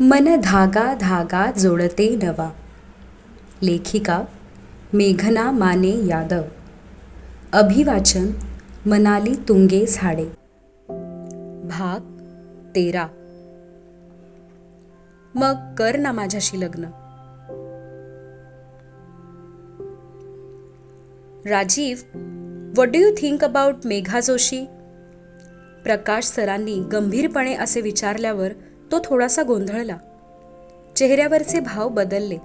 मन धागा धागा जोडते नवा. लेखिका मेघना माने यादव. अभिवाचन मनाली तुंगे झाडे. भाग तेरा. मग कर ना माझ्याशी लग्न. Rajiv what do you think about Megha Joshi? Prakash सरांनी गंभीरपणे असे विचारल्यावर तो थोडासा गोंधळला. चेहऱ्यावरचे भाव बदलले.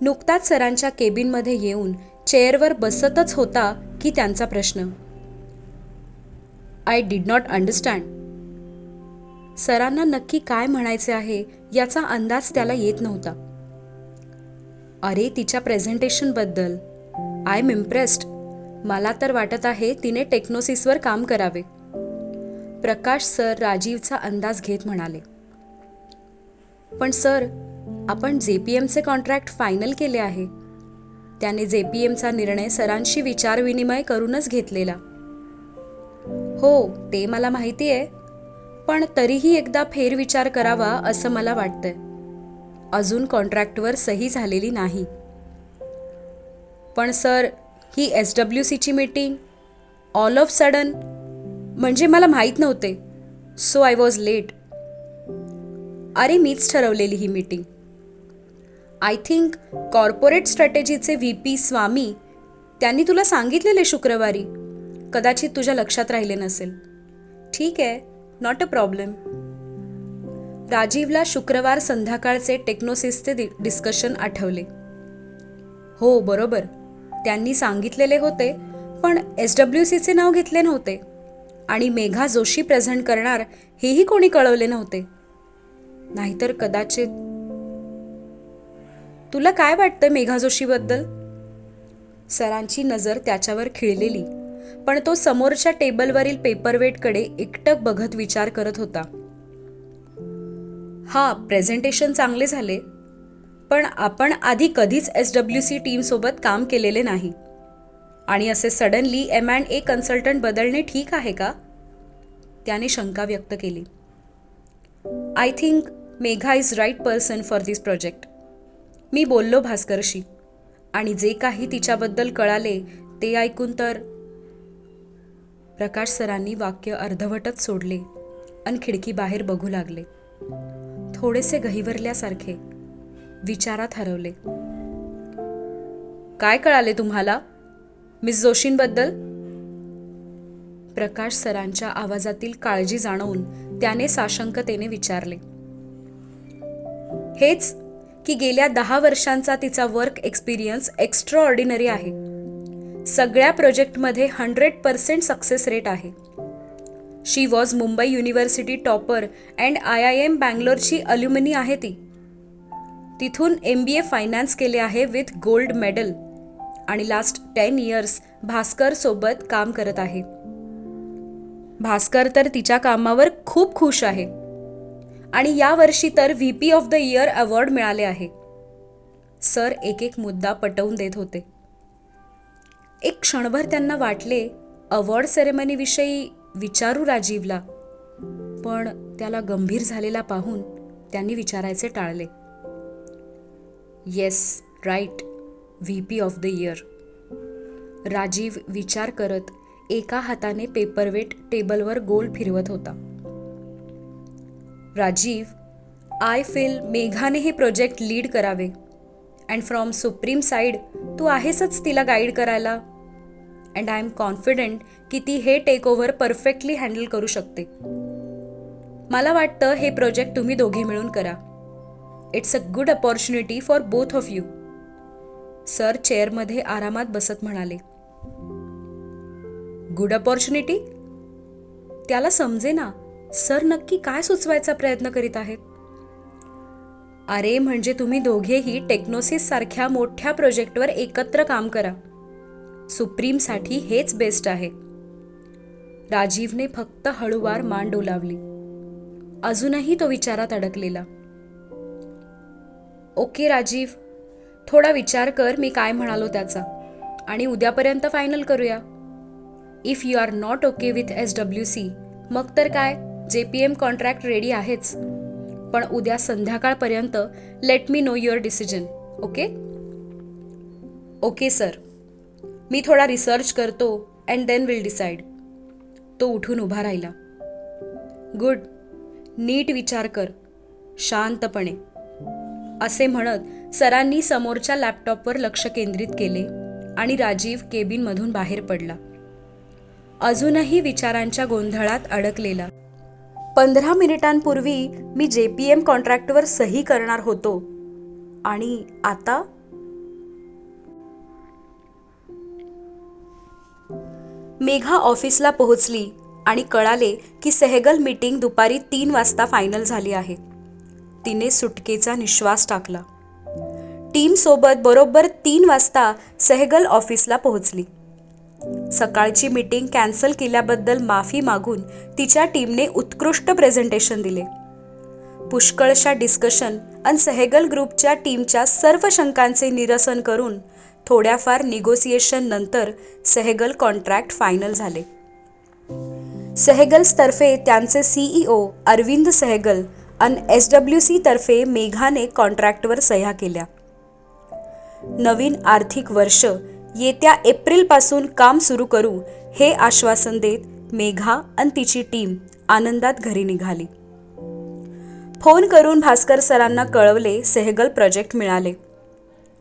नुकताच सरांच्या केबिनमध्ये येऊन चेअरवर बसतच होता की त्यांचा प्रश्न. I did not understand. सरांना नक्की काय म्हणायचे आहे याचा अंदाज त्याला येत नव्हता. अरे तिच्या प्रेझेंटेशनबद्दल. I am impressed. मला तर वाटत आहे तिने टेक्नोसिसवर काम करावे. प्रकाश सर राजीवचा अंदाज घेत म्हणाले पण सर आपण जे पी एमचे कॉन्ट्रॅक्ट फायनल केले आहे. त्याने जे पी एमचा निर्णय सरांशी विचारविनिमय करूनच घेतलेला. हो ते मला माहिती आहे पण तरीही एकदा फेरविचार करावा असं मला वाटतंय. अजून कॉन्ट्रॅक्टवर सही झालेली नाही. पण सर ही एस डब्ल्यू सीची मीटिंग ऑल ऑफ सडन म्हणजे मला माहीत नव्हते. सो आय वॉज लेट अरे मीच ठरवलेली ही मीटिंग आय थिंक कॉर्पोरेट स्ट्रॅटेजीचे व्ही पी स्वामी त्यांनी तुला सांगितलेले शुक्रवारी. कदाचित तुझ्या लक्षात राहिले नसेल. ठीक आहे नॉट अ प्रॉब्लेम राजीवला शुक्रवार संध्याकाळचे टेक्नोसिसचे डि डिस्कशन आठवले. हो बरोबर. त्यांनी सांगितलेले होते पण एस डब्ल्यू सीचे नाव घेतले नव्हते. आणि मेघा जोशी प्रेझेंट करणार हेही कोणी कळवले नव्हते. नाहीतर कदाचित तुला काय वाटतं मेघा जोशीबद्दल? सरांची नजर त्याच्यावर खिळलेली पण तो समोरच्या टेबलवरील पेपरवेटकडे एकटक बघत विचार करत होता. हा प्रेझेंटेशन चांगले झाले पण आपण आधी कधीच एस डब्ल्यू सी टीमसोबत काम केलेले नाही. आणि असे suddenly M and A consultant बदलणे ठीक आहे का? त्याने शंका व्यक्त केली. I think Megha is right person for this project मी बोललो भास्करशी. आणि जे काही तिच्याबद्दल कळाले ते ऐकून तर प्रकाश सरांनी वाक्य अर्धवटच सोडले आणि खिडकी बाहेर बघू लागले. थोडेसे गहिवरल्यासारखे विचारात हरवले. काय कळाले तुम्हाला? मिस जोशींबद्दल? प्रकाश सरांच्या आवाजातील काळजी जाणवून त्याने साशंकतेने विचारले. हेच की गेल्या दहा वर्षांचा तिचा वर्क एक्सपिरियन्स एक्स्ट्रा ऑर्डिनरी आहे. सगळ्या प्रोजेक्टमध्ये हंड्रेड पर्सेंट सक्सेस रेट आहे. She was Mumbai university topper and I I M बँगलोरची alumni आहे ती. तिथून एम बी ए फायनान्स केले आहे विथ गोल्ड मेडल आणि लास्ट टेन इयर्स भास्करसोबत काम करत आहे. भास्कर तर तिच्या कामावर खूप खुश आहे. आणि यावर्षी तर V P of the year award मिळाले आहे. सर एक एक मुद्दा पटवून देत होते. एक क्षणभर त्यांना वाटले अवॉर्ड सेरेमनीविषयी विचारू राजीवला. पण त्याला गंभीर झालेला पाहून त्यांनी विचारायचे टाळले. Yes right V P of the year Rajiv विचार करत एका हाताने पेपरवेट टेबलवर गोल फिरवत होता. राजीव आय फील मेघाने हे प्रोजेक्ट लीड करावे. अँड फ्रॉम सुप्रीम साईड तू आहेसच तिला गाईड करायला. अँड आय एम कॉन्फिडंट की ती हे टेक ओव्हर परफेक्टली हँडल करू शकते. मला वाटतं हे प्रोजेक्ट तुम्ही दोघे मिळून करा. It's a good opportunity for both of you sir चेअरमध्ये आरामात बसत म्हणाले. गुड अपॉर्च्युनिटी त्याला समजे ना सर नक्की काय सुचवायचा प्रयत्न करीत आहेत? अरे म्हणजे तुम्ही दोघेही टेक्नोसिस सारख्या मोठ्या प्रोजेक्टवर एकत्र काम करा. सुप्रीमसाठी हेच बेस्ट आहे. राजीवने फक्त हळूवार मान डोलावली अजूनही तो विचारात अडकलेला. ओके राजीव. थोडा विचार कर मी काय म्हणालो त्याचा. आणि उद्यापर्यंत फायनल करूया. If you are not okay with S W C मग तर काय? जे पी एम कॉन्ट्रॅक्ट रेडी आहेच. पण उद्या संध्याकाळपर्यंत let me know your decision okay okay sir मी थोडा रिसर्च करतो अँड देन विल डिसाईड तो उठून उभा राहिला. गुड नीट विचार कर. शांतपणे. असे म्हणत सरांनी समोरच्या लॅपटॉपवर लक्ष केंद्रित केले आणि राजीव केबिनमधून बाहेर पडला. अजूनही विचारांच्या गोंधळात अडकलेला. पंधरा मिनिटांपूर्वी मी जे पी एम कॉन्ट्रॅक्टवर सही करणार होतो. आणि आता? मेघा ऑफिसला पोहोचली आणि कळाले की सेहगल मीटिंग दुपारी तीन वाजता फायनल झाली आहे. तिने सुटकेचा निश्वास टाकला. टीमसोबत बरोबर तीन वाजता सेहगल ऑफिसला पोहोचली. सकाळची मीटिंग कॅन्सल केल्याबद्दल माफी मागून तिच्या टीमने उत्कृष्ट प्रेझेंटेशन दिले. पुष्कळशा डिस्कशन आणि सेहेगल ग्रुपच्या टीमच्या सर्व शंकांचे निरसन करून थोड्याफार निगोसिएशन नंतर सेहेगल कॉन्ट्रॅक्ट फायनल झाले. सेहेगल्सतर्फे त्यांचे सीईओ अरविंद सेहेगल आणि एस डब्ल्यू सी तर्फे मेघाने कॉन्ट्रॅक्टवर सह्या केल्या. नवीन आर्थिक वर्ष येत्या एप्रिलपासून काम सुरू करू हे आश्वासन देत मेघा आणि तिची टीम आनंदात घरी निघाली. फोन करून भास्कर सरांना कळवले सेहगल प्रोजेक्ट मिळाले.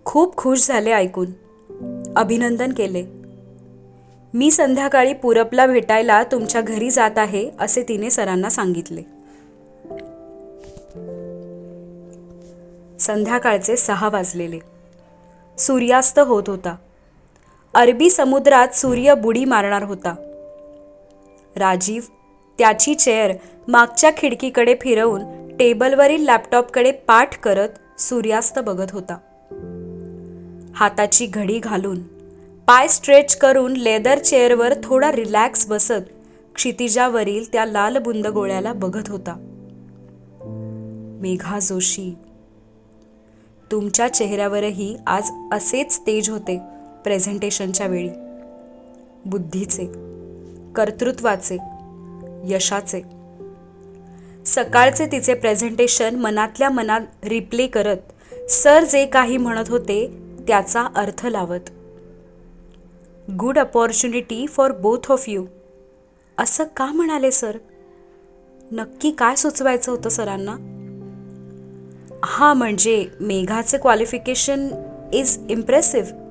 खूप खुश झाले ऐकून. अभिनंदन केले. मी संध्याकाळी पूरपला भेटायला तुमच्या घरी जात आहे असे तिने सरांना सांगितले. संध्याकाळचे सहा वाजलेले. सूर्यास्त होत होता. अरबी समुद्रात सूर्य बुडी मारणार होता. राजीव त्याची चेअर मागच्या खिडकीकडे फिरवून टेबलवरील लॅपटॉपकडे पाठ करत सूर्यास्त बघत होता. हाताची घडी घालून पाय स्ट्रेच करून लेदर चेअरवर थोडा रिलॅक्स बसत क्षितिजावरील त्या लाल बुंद गोळ्याला बघत होता. मेघा जोशी. तुमच्या चेहऱ्यावरही आज असेच तेज होते. प्रेझेंटेशनच्या वेळी. बुद्धीचे कर्तृत्वाचे यशाचे. सकाळचे तिचे प्रेझेंटेशन मनातल्या मनात रिप्ले करत सर जे काही म्हणत होते त्याचा अर्थ लावत. Good opportunity for both of you. असं का म्हणाले सर? नक्की काय सुचवायचं होतं सरांना? हां म्हणजे मेघाचे क्वालिफिकेशन इज इम्प्रेसिव्ह.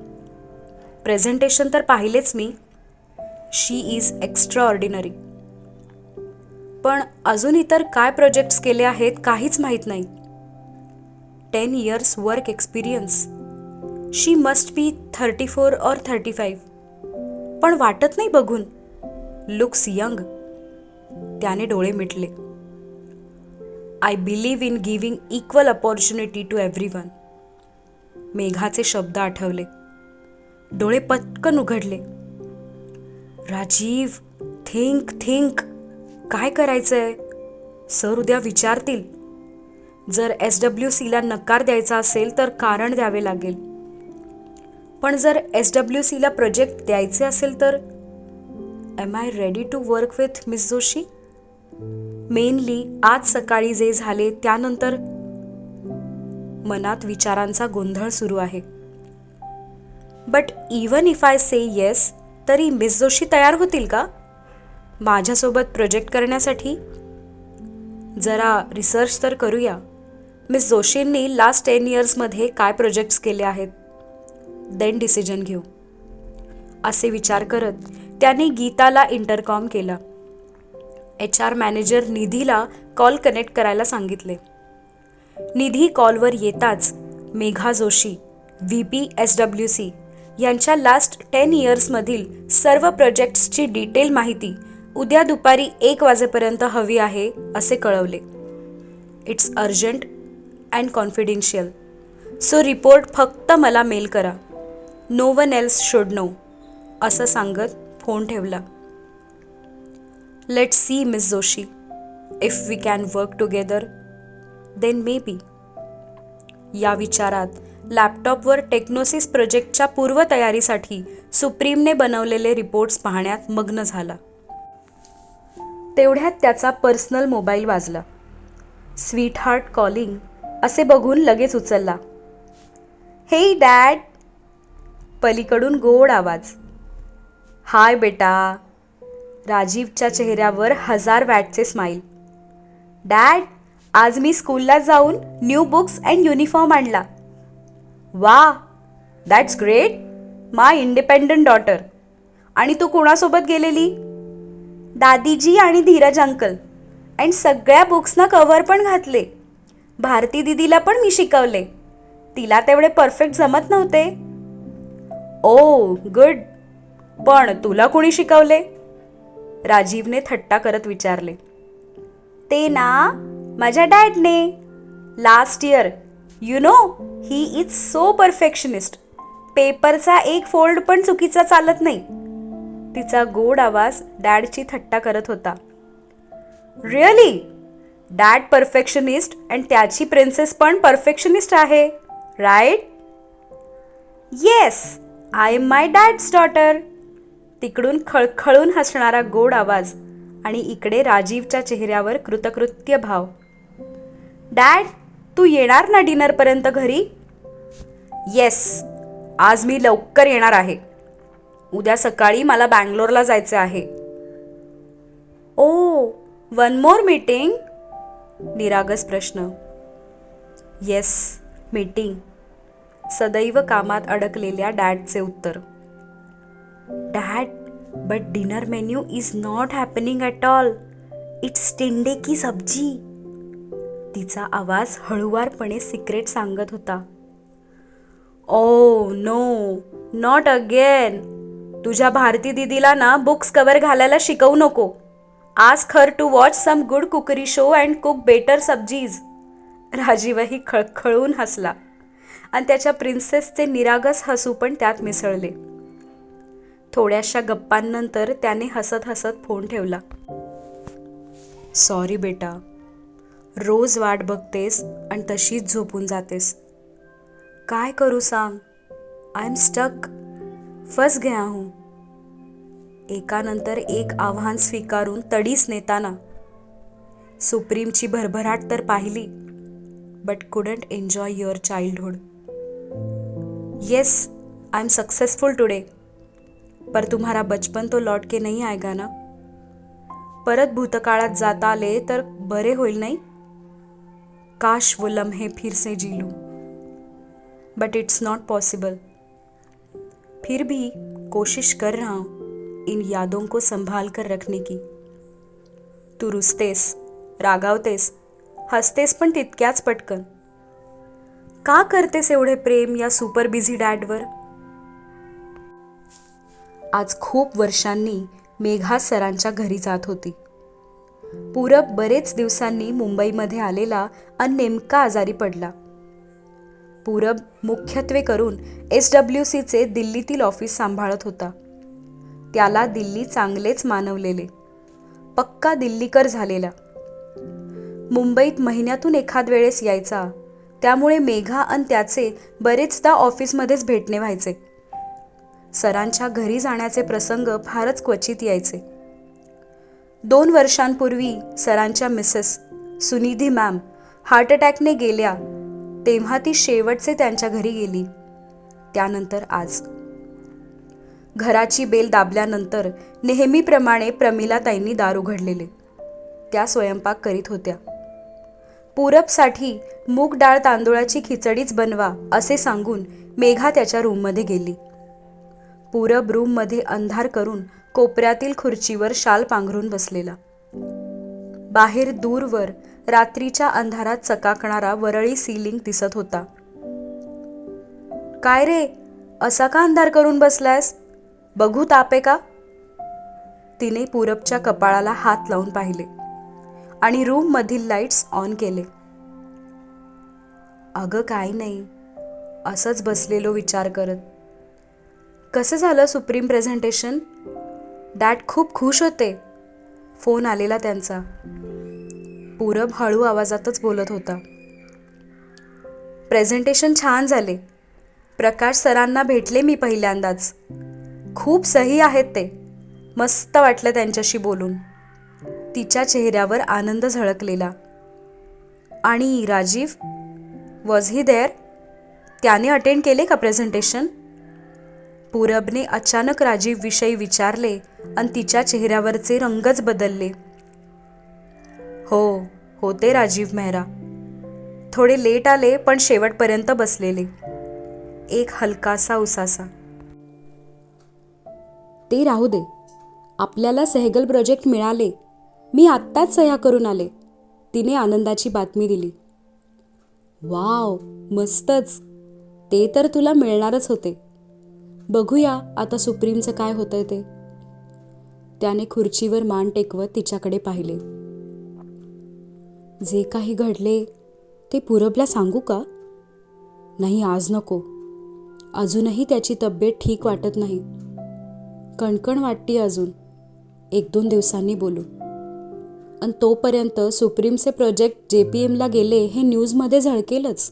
प्रेझेंटेशन तर पाहिलेच मी. शी इज एक्स्ट्रा ऑर्डिनरी पण अजून इतर काय प्रोजेक्ट्स केले आहेत काहीच माहीत नाही. Ten years work experience. She must be thirty four or thirty five पण वाटत नाही बघून. Looks young. त्याने डोळे मिटले. I believe in giving equal opportunity to everyone मेघाचे शब्द आठवले. डोळे पटकन उघडले. राजीव थिंक थिंक काय करायचंय? सर उद्या विचारतील. जर एस डब्ल्यू सीला नकार द्यायचा असेल तर कारण द्यावे लागेल. पण जर एस डब्ल्यू सीला प्रोजेक्ट द्यायचे असेल तर? Am I ready to work with miss Joshi mainly आज सकाळी जे झाले त्यानंतर? मनात विचारांचा गोंधळ सुरू आहे. But even if I say yes तरी मिस जोशी तयार होतील का? माझ्यासोबत प्रोजेक्ट करण्यासाठी? जरा रिसर्च तर करूया. मिस जोशींनी लास्ट टेन इयर्समध्ये काय प्रोजेक्ट्स केले आहेत? देन डिसिजन घेऊ. असे विचार करत त्याने गीताला इंटरकॉम केला. एच आर मॅनेजर निधीला कॉल कनेक्ट करायला सांगितले. निधी कॉलवर येताच Megha Joshi V P S W C यांच्या लास्ट टेन इयर्समधील सर्व प्रोजेक्ट्सची डिटेल माहिती उद्या दुपारी एक वाजेपर्यंत हवी आहे असे कळवले. It's urgent and confidential so report फक्त मला मेल करा. No one else should know असं सांगत फोन ठेवला. Let see miss Joshi if we can work together then maybe या विचारात लॅपटॉपवर टेक्नोसिस प्रोजेक्टच्या पूर्वतयारीसाठी सुप्रीमने बनवलेले रिपोर्ट्स पाहण्यात मग्न झाला. तेवढ्यात त्याचा पर्सनल मोबाईल वाजला. स्वीट हार्ट कॉलिंग असे बघून लगेच उचलला. हे डॅड! पलीकडून गोड आवाज. हाय बेटा. राजीवच्या चेहऱ्यावर हजार वॅटचे स्माईल डॅड आज मी स्कूलला जाऊन न्यू बुक्स अँड युनिफॉर्म आणला. वा that's great my independent daughter आणि तू कोणासोबत गेलेली? दादीजी आणि धीरज अंकल. अँड सगळ्या बुक्सना कव्हर पण घातले. भारती दिदीला पण मी शिकवले. तिला तेवढे परफेक्ट जमत नव्हते. Oh, ओ गुड पण तुला कोणी शिकवले? राजीवने थट्टा करत विचारले. ते ना माझ्या डॅडने last year you know he is so perfectionist पेपरचा एक फोल्ड पण चुकीचा चालत नाही. तिचा गोड आवाज डॅडची थट्टा करत होता. रिअली डॅड परफेक्शनिस्ट अँड त्याची प्रिन्सेस पण परफेक्शनिस्ट आहे right yes I am my dad's daughter तिकडून खळखळून हसणारा गोड आवाज आणि इकडे राजीवच्या चेहऱ्यावर कृतकृत्य भाव. डॅड तू येणार ना डिनरपर्यंत घरी? येस आज मी लवकर येणार आहे. उद्या सकाळी मला बँगलोरला जायचं आहे. ओ वन मोर मीटिंग निरागस प्रश्न. येस मीटिंग सदैव कामात अडकलेल्या डॅडचे उत्तर. Dad but dinner menu is not happening at all it's tinde की सब्जी तिचा आवाज हळुवारपणे सिक्रेट सांगत होता. Oh no not again. तुझ्या भारती दिदीला ना बुक्स कवर घालायला शिकवू नको. आज खर to watch some good cookery show and cook better sabzis. राजीवही खळखळून हसला आणि त्याच्या प्रिन्सेसचे निरागस हसू पण त्यात मिसळले. थोड्याशा गप्पांनंतर त्याने हसत हसत फोन ठेवला. सॉरी बेटा रोज वाट बघतेस आणि तशीच झोपून जातेस. काय करू सांग? आय एम स्टक फस गया हूँ. एकानंतर एक आव्हान स्वीकारून तडीस नेताना. सुप्रीमची भरभराट तर पाहिली but couldn't enjoy your childhood yes I am successful today पर तुम्हारा बचपन तो लौट के नहीं आएगा ना? परत भूतकाळात जाता आले तर बरे होईल नाही? काश वो लम्हे फिर से जी लूं। बट इट्स नॉट पॉसिबल फिर भी कोशिश कर रहा हूं इन यादों को संभाल कर रखने की। तू रुसतेस रागावतेस हसतेस पण तितक्याच पटकन. का करतेस एवढे प्रेम या सुपर बिझी डॅडवर आज खूप वर्षांनी मेघा सरांच्या घरी जात होती. पूरब बरेच दिवसांनी मुंबईमध्ये आलेला आणि नेमका आजारी पडला. पूरब मुख्यत्वे करून एस डब्ल्यू सीचे दिल्लीतील ऑफिस सांभाळत होता. त्याला दिल्ली चांगलेच मानवलेले. पक्का दिल्लीकर झालेला. मुंबईत महिन्यातून एखाद वेळेस यायचा. त्यामुळे मेघा आणि त्याचे बरेचदा ऑफिसमध्येच भेटणे व्हायचे. सरांच्या घरी जाण्याचे प्रसंग फारच क्वचित यायचे. दोन वर्षांपूर्वी सरांच्या मिसेस सुनिधी मॅम हार्ट अटॅकने गेल्या तेव्हा ती शेवटचे त्यांच्या घरी गेली. त्यानंतर आज. घराची बेल दाबल्यानंतर नेहमीप्रमाणे प्रमिलाताईंनी दार उघडलेले त्या स्वयंपाक करीत होत्या. पूरबसाठी मूग डाळ तांदूळाची खिचडीच बनवा असे सांगून मेघा त्याच्या रूममध्ये गेली. पूरब रूममध्ये अंधार करून कोपऱ्यातील खुर्चीवर शाल पांघरून बसलेला. बाहेर दूरवर रात्रीच्या अंधारात चकाकणारा वरळी सीलिंग दिसत होता. काय रे? असा का अंधार करून बसलायस? बघू तापे का? तिने पूरबच्या कपाळाला हात लावून पाहिले आणि रूम मधील लाईट्स ऑन केले. अगं काय नाही. असंच बसलेलो विचार करत. कसं झालं सुप्रीम प्रेझेंटेशन डॅड खूप खुश होते. फोन आलेला त्यांचा. पूरब हळू आवाजातच बोलत होता. प्रेझेंटेशन छान झाले. प्रकाश सरांना भेटले मी पहिल्यांदाच. खूप सही आहेत ते. मस्त वाटलं त्यांच्याशी बोलून. तिच्या चेहऱ्यावर आनंद झळकलेला. आणि राजीव वॉज ही देअर त्याने अटेंड केले का प्रेझेंटेशन पूरबने अचानक राजीवविषयी विचारले आणि तिच्या चेहऱ्यावरचे रंगच बदलले. हो होते राजीव मेहरा. थोडे लेट आले पण शेवटपर्यंत बसलेले. एक हलकासा उसासा. ते राहू दे. आपल्याला सेहगल प्रोजेक्ट मिळाले. मी आत्ताच सह्या करून आले. तिने आनंदाची बातमी दिली. वाव मस्तच. ते तर तुला मिळणारच होते. बघूया आता सुप्रीमचं काय होतंय ते. त्याने खुर्चीवर मान टेकवत तिच्याकडे पाहिले. जे काही घडले ते पूरबला सांगू का? नाही आज नको. अजूनही त्याची तब्येत ठीक वाटत नाही. कणकण वाटते अजून. एक दोन दिवसांनी बोलू. आणि तोपर्यंत सुप्रीमचे प्रोजेक्ट जे पी एमला गेले हे न्यूजमध्ये झळकेलच.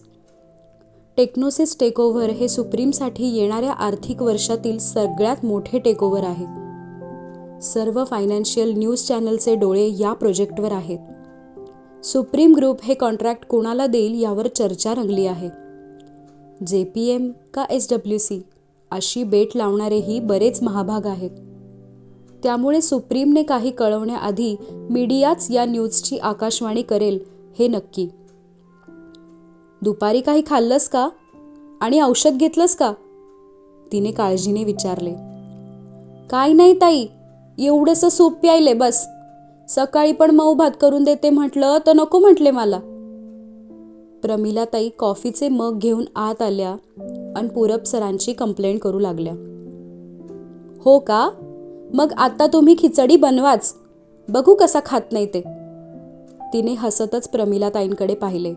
टेक्नोसिस टेकओव्हर हे सुप्रीमसाठी येणाऱ्या आर्थिक वर्षातील सगळ्यात मोठे टेकओव्हर आहे. सर्व फायनान्शियल न्यूज चॅनलचे डोळे या प्रोजेक्टवर आहेत. सुप्रीम ग्रुप हे कॉन्ट्रॅक्ट कोणाला देईल यावर चर्चा रंगली आहे. जे पी एम का एस डब्ल्यू सी अशी बेट लावणारेही बरेच महाभाग आहेत. त्यामुळे सुप्रीमने काही कळवण्याआधी मीडियाच या न्यूजची आकाशवाणी करेल हे नक्की. दुपारी काही खाल्लंस का? आणि औषध घेतलंस का? तिने काळजीने विचारले. काय नाही ताई एवढंसं सूप प्यायले बस. सकाळी पण मऊ भात करून देते म्हटलं तर नको म्हटले मला. प्रमिलाताई कॉफीचे मग घेऊन आत आल्या आणि पूरब सरांची कंप्लेंट करू लागल्या. हो का? मग आता तुम्ही खिचडी बनवाच. बघू कसा खात नाही ते. तिने हसतच प्रमिलाताईंकडे पाहिले.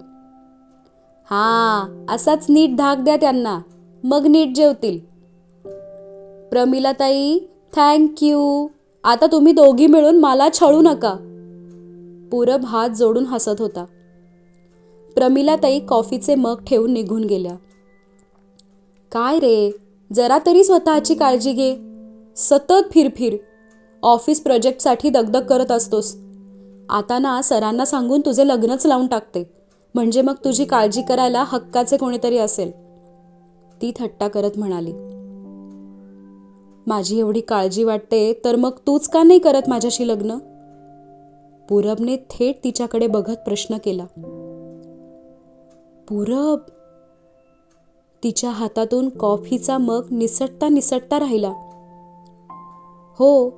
हा असाच नीट धाक द्या त्यांना. मग नीट जेवतील. प्रमिलाताई थँक्यू आता तुम्ही दोघी मिळून मला छळू नका. पूरब हात जोडून हसत होता. प्रमिलाताई कॉफीचे मग ठेवून निघून गेल्या. काय रे जरा तरी स्वतःची काळजी घे. सतत फिरफिर. ऑफिस प्रोजेक्टसाठी दगदग करत असतोस. आता ना सरांना सांगून तुझे लग्नच लावून टाकते. म्हणजे मग तुझी काळजी करायला हक्काचे कोणीतरी असेल. ती थट्टा करत म्हणाली. माझी एवढी काळजी वाटते तर मग तूच का नाही करत माझ्याशी लग्न? पूरबने थेट तिच्याकडे बघत प्रश्न केला. पूरब! तिच्या हातातून कॉफीचा मग निसटता निसटता राहिला. हो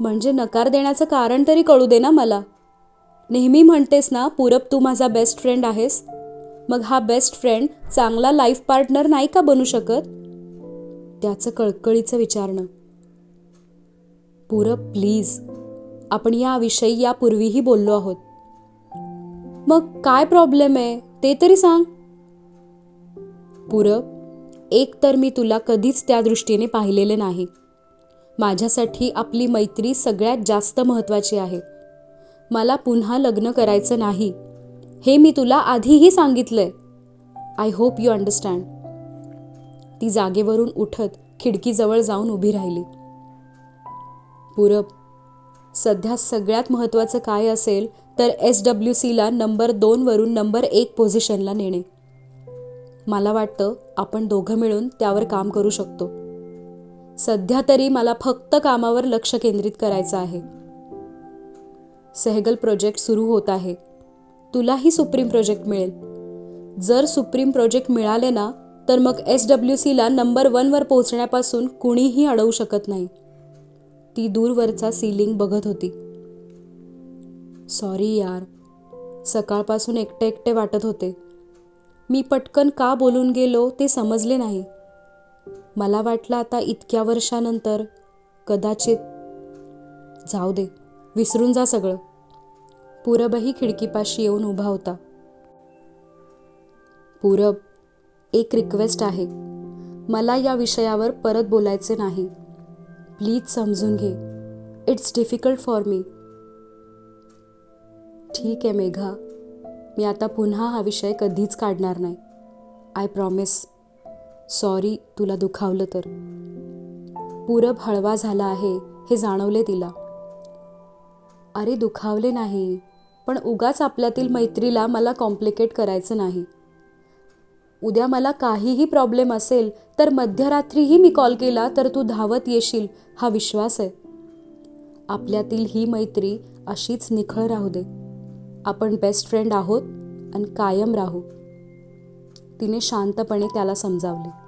म्हणजे नकार देण्याचं कारण तरी कळू दे ना मला. नेहमी म्हणतेस ना पूरब तू माझा बेस्ट फ्रेंड आहेस. मग हा बेस्ट फ्रेंड चांगला लाईफ पार्टनर नाही का बनू शकत? त्याचं कळकळीचं विचारणं. पूरब प्लीज आपण याविषयी यापूर्वीही बोललो आहोत. मग काय प्रॉब्लेम आहे? ते तरी सांग. पूरब एक तर मी तुला कधीच त्या दृष्टीने पाहिलेले नाही. माझ्यासाठी आपली मैत्री सगळ्यात जास्त महत्त्वाची आहे. मला पुन्हा लग्न करायचं नाही. हे मी तुला आधीही सांगितलंय. आय होप यू अंडरस्टँड ती जागेवरून उठत खिडकीजवळ जाऊन उभी राहिली. पूरब सध्या सगळ्यात महत्त्वाचं काय असेल तर एस डब्ल्यू सीला नंबर दोनवरून नंबर एक पोझिशनला नेणे. मला वाटतं आपण दोघं मिळून त्यावर काम करू शकतो. सध्या तरी मला फक्त कामावर लक्ष केंद्रित करायचं आहे. सहगल प्रोजेक्ट सुरू होत आहे. तुलाही सुप्रीम प्रोजेक्ट मिळेल. जर सुप्रीम प्रोजेक्ट मिळाले ना तर मग एस डब्ल्यू सीला नंबर वनवर पोहोचण्यापासून कुणीही अडवू शकत नाही. ती दूरवरचा सीलिंग बघत होती. सॉरी यार. सकाळपासून एकटे एकटे वाटत होते. मी पटकन का बोलून गेलो ते समजले नाही. मला वाटलं आता इतक्या वर्षानंतर कदाचित जाऊ दे. विसरून जा सगळं. पूरबही खिडकीपाशी येऊन उभा होता. पूरब एक रिक्वेस्ट आहे. मला या विषयावर परत बोलायचे नाही. प्लीज समजून घे. इट्स डिफिकल्ट फॉर मी ठीक आहे मेघा. मी आता पुन्हा हा विषय कधीच काढणार नाही. आय प्रॉमिस सॉरी तुला दुखावलं तर. पूरब हळवा झाला आहे हे जाणवले तिला. अरे दुखावले नाही. पण उगाच आपल्यातील मैत्रीला मला कॉम्प्लिकेट करायचं नाही. उद्या मला काहीही प्रॉब्लेम असेल तर मध्यरात्रीही मी कॉल केला तर तू धावत येशील हा विश्वास आहे. आपल्यातील ही मैत्री अशीच निखळ राहू दे. आपण बेस्ट फ्रेंड आहोत आणि कायम राहू. तिने शांतपणे त्याला समजावले.